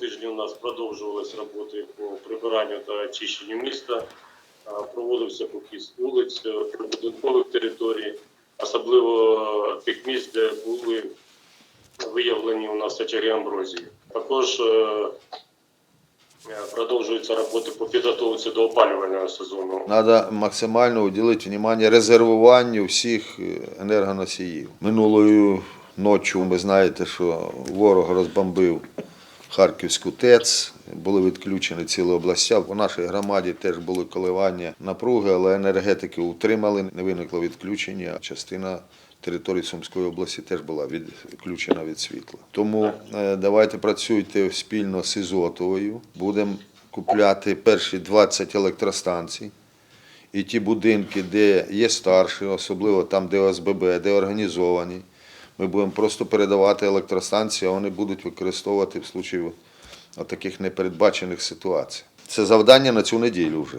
тижні у нас продовжувалися роботи по прибиранню та очищенню міста. Проводився покіс вулиць, е, прибудинкових територій, особливо тих місць, де були виявлені у нас очаги амброзії. Також е, е, продовжуються роботи по підготовці до опалювального сезону. Треба максимально уділити увагу резервуванню всіх енергоносіїв. Минулою ночі ви знаєте, що ворог розбомбив Харківську ТЕЦ, були відключені цілі областя. У нашій громаді теж були коливання напруги, але енергетики утримали, не виникло відключення. Частина території Сумської області теж була відключена від світла. Тому е, давайте працюйте спільно з Ізотовою. Будемо купляти перші 20 електростанцій. І ті будинки, де є старші, особливо там, де ОСББ, де організовані, ми будемо просто передавати електростанції, а вони будуть використовувати в случаї таких непередбачених ситуацій. Це завдання на цю неділю вже.